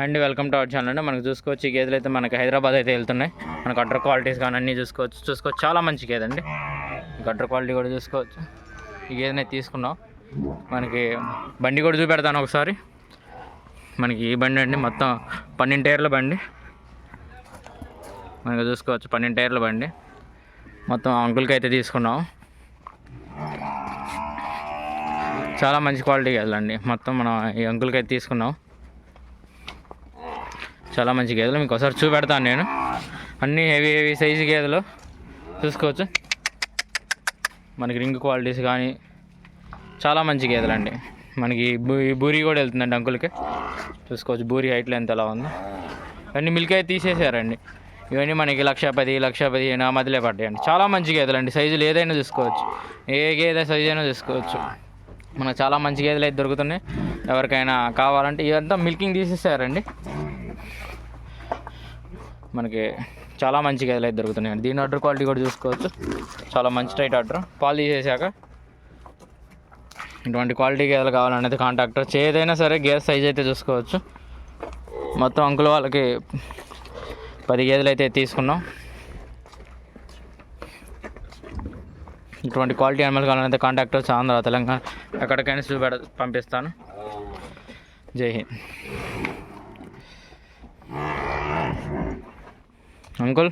And welcome to our channel అండి. మనకు చూసుకోవచ్చు ఈ గేదెలు అయితే మనకి హైదరాబాద్ అయితే వెళ్తున్నాయి. మనకు అడ్డర్ క్వాలిటీస్ కానీ అన్నీ చూసుకోవచ్చు. చూసుకోవచ్చు చాలా మంచి గేదె అండి. గడ్డర్ క్వాలిటీ కూడా చూసుకోవచ్చు. ఈ గేదెని తీసుకున్నాం. మనకి బండి కూడా చూపెడతాను ఒకసారి. మనకి ఈ బండి అండి మొత్తం పన్నెండు టైర్ల బండి. మనకు చూసుకోవచ్చు పన్నెండు టైర్ల బండి. మొత్తం అంకుల్కి అయితే తీసుకున్నాం. చాలా మంచి క్వాలిటీ గేదెలండి మొత్తం మనం ఈ అంకుల్కి అయితే తీసుకున్నాం. చాలా మంచి గేదెలు. మీకు ఒకసారి చూపెడతాను నేను. అన్నీ హెవీ హెవీ సైజు గేదెలు. చూసుకోవచ్చు. మనకి రింగ్ క్వాలిటీస్ కానీ చాలా మంచి గేదెలు అండి మనకి బూ ఈ బూరి కూడా వెళ్తుందండి అంకుల్కి. చూసుకోవచ్చు బూరి హైట్లో ఎంత ఎలా ఉందో. ఇవన్నీ మిల్క్ అయితే తీసేసారండి. ఇవన్నీ మనకి లక్ష పది లక్ష పది నా మధ్యలో పడ్డాయండి. చాలా మంచి గేదెలు అండి సైజులు ఏదైనా చూసుకోవచ్చు. ఏ గేదె సైజు అయినా చూసుకోవచ్చు. మనకు చాలా మంచి గేదెలు అయితే దొరుకుతున్నాయి. ఎవరికైనా కావాలంటే ఇదంతా మిల్కింగ్ తీసేసారండి. మనకి చాలా మంచి గేదెలు అయితే దొరుకుతున్నాయి. దీని ఆర్డర్ క్వాలిటీ కూడా చూసుకోవచ్చు. చాలా మంచి టైట్ ఆర్డర్ పాలు తీసేసాక ఇటువంటి క్వాలిటీ గేదెలు కావాలనేది కాంటాక్టర్ ఏదైనా సరే గేదె సైజ్ అయితే చూసుకోవచ్చు. మొత్తం అంకుల్ వాళ్ళకి పది గేదెలు అయితే తీసుకున్నాం. ఇటువంటి క్వాలిటీ అనిమల్ కావాలంటే కాంటాక్టర్స్ ఆంధ్ర తెలంగాణ ఎక్కడికైనా చూపెడ పంపిస్తాను. జై హింద్. అంకుల్